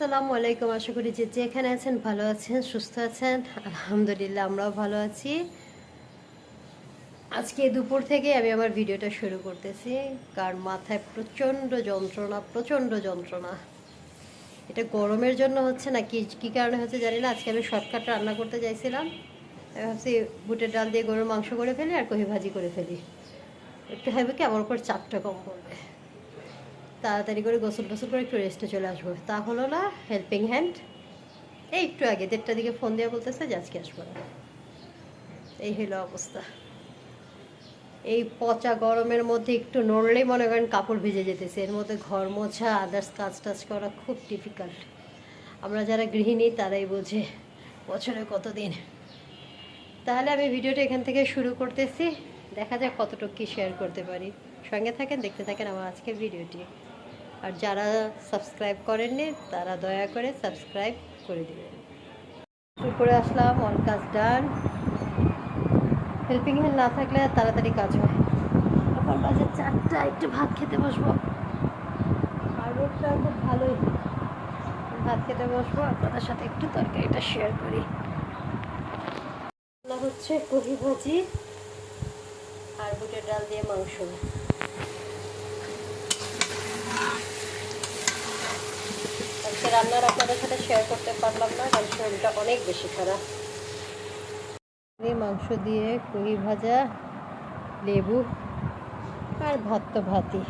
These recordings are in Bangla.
আসসালামু আলাইকুম। আশা করি যে যেখানে আছেন ভালো আছেন, সুস্থ আছেন। আলহামদুলিল্লাহ, আমরাও ভালো আছি। আজকে দুপুর থেকে আমি আমার ভিডিওটা শুরু করতেছি। কারণ মাথায় প্রচণ্ড যন্ত্রণা প্রচণ্ড যন্ত্রণা। এটা গরমের জন্য হচ্ছে না, কি, কী কারণে হচ্ছে জানি না। আজকে আমি শর্টকাট রান্না করতে চাইছিলাম। আমি ভাবছি বুটের ডাল দিয়ে গরুর মাংস করে ফেলি আর কহি ভাজি করে ফেলি। একটু হবে কি? আমার উপর চাপটা কম পড়বে। তাড়াতাড়ি করে গোসল টোসল করে একটু রেস্টে চলে আসব। তা হলো না হেল্পিং হ্যান্ড এই একটু আগে, দেড়টার দিকে ফোন দেওয়া বলতেছে যে আজকে আসব না। এই হলো অবস্থা। এই পচা গরমের মধ্যে একটু নড়লেই মনে করেন কাপড় ভিজে যেতেছে। এর মধ্যে ঘর মোছা আদার্স কাজ টাজ করা খুব ডিফিকাল্ট আমরা যারা গৃহিণী, তারাই বোঝে বছরে কতদিন। তাহলে আমি ভিডিওটা এখান থেকে শুরু করতেছি। দেখা যাক কতটুকু কি শেয়ার করতে পারি। সঙ্গে থাকেন, দেখতে থাকেন আমার আজকের ভিডিওটি। আর যারা সাবস্ক্রাইব করেননি, তারা দয়া করে সাবস্ক্রাইব করে দিবেন। করে আসলাম অল কাজ ডান হেল্পিং হ্যান্ড না থাকলে তাড়াতাড়ি কাজ হয়। এখন বাজে চারটা, একটু ভাত খেতে বসবো। আর রোডটা খুব ভালোই। ভাত খেতে বসবো, আপনাদের সাথে একটু তরকারিটা শেয়ার করি। হচ্ছে কহি ভাজি আর বুটের ডাল দিয়ে মাংস। রান্নার আপনাদের সাথে শেয়ার করতে পারলাম না কারণ শরীরটা অনেক বেশি খারাপ। মাংস দিয়ে কহি ভাজা লেবু আর ভাত তো ভাতই।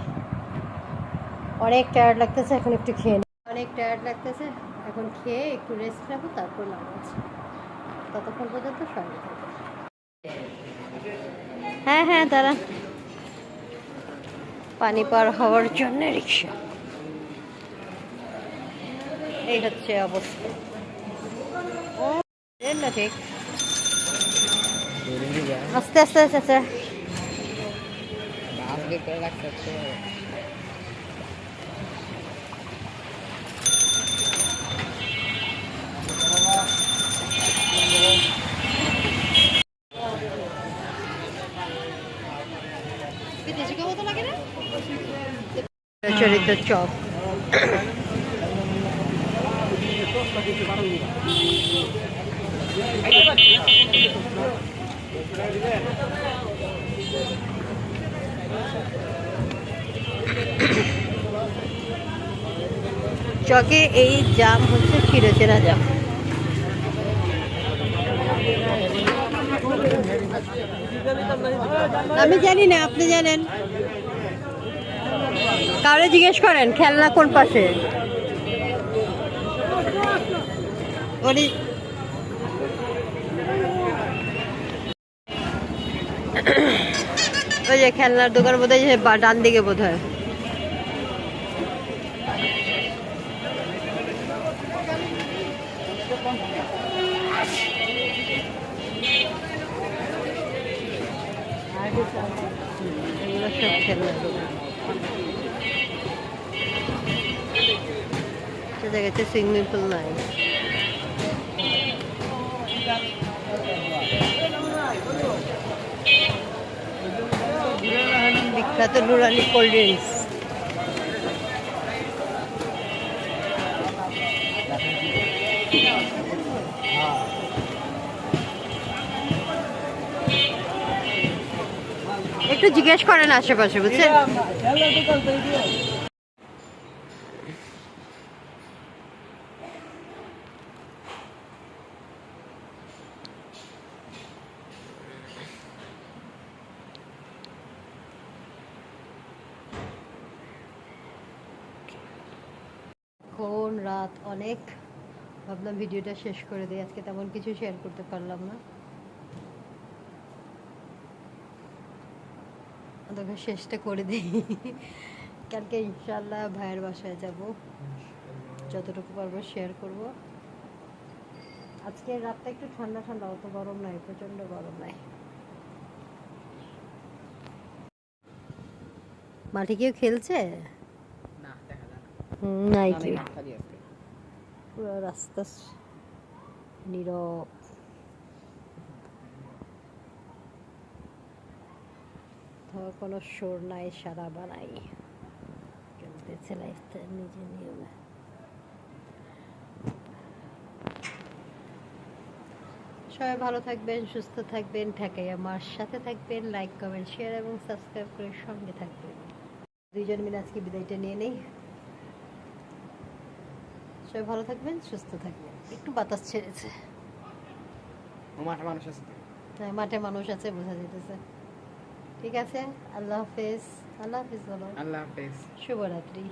অনেক টায়ার্ড লাগতেছে এখন একটু খেয়ে অনেক টায়ার্ড লাগতেছে এখন খেয়ে একটু রেস্ট নেব তারপর নামাজ। ততক্ষণ পর্যন্ত সঙ্গে হ্যাঁ হ্যাঁ দাঁড়া। পানি পার হওয়ার জন্য রিক্সা। এই হচ্ছে অবস্থা। ও না ঠিক। আস্তে আস্তে আস্তে আস্তে। চরিত চপ চকে এই জাম হচ্ছে চিরচেনা জাম। আমি জানি না, আপনি জানেন? কাউরে জিজ্ঞেস করেন, খেলনা কোন পাশে? ওরি ওই যে খেলনার দোকান বোধ হয় ডান দিকে বোধ হয় সে জায়গাতে সুইমিং পুল নাই। বিখ্যাত নুরানি কোল্ড ড্রিঙ্কস। একটু জিজ্ঞেস করেন আশেপাশে বুঝছেন? এখন রাত অনেক। ভাবলাম ভিডিওটা শেষ করে দিই আজকে তেমন কিছু শেয়ার করতে পারলাম না। তোকে শেষটা করে দিই। কালকে ইনশাল্লাহ ভাইয়ের বাসায় যাব। যতটুকু পারব শেয়ার করব। আজকে রাতটা একটু ঠান্ডা ঠান্ডা অত গরম নাই প্রচণ্ড গরম নাই। মাঠে কেউ খেলছে? নাই পুরো রাস্তা নীরব ধর কোনো সুর নাই সারা বানাই চলতেছে লাইফটা নিজে নিয়মে সবাই ভালো থাকবেন, সুস্থ থাকবেন, ঠেকাই আমার সাথে থাকবেন লাইক কমেন্ট শেয়ার এবং সাবস্ক্রাইব করে সঙ্গে থাকবেন। দুইজন মিলে আজকে বিদায়টা নিয়ে নেই। সবাই ভালো থাকবেন সুস্থ থাকবেন। একটু বাতাস ছেড়েছে মাঠে মানুষ আছে হ্যাঁ মাঠে মানুষ আছে বোঝা যেতেছে ঠিক আছে আল্লাহ হাফেজ। আল্লাহ হাফেজ বলো। আল্লাহ হাফেজ। শুভরাত্রি।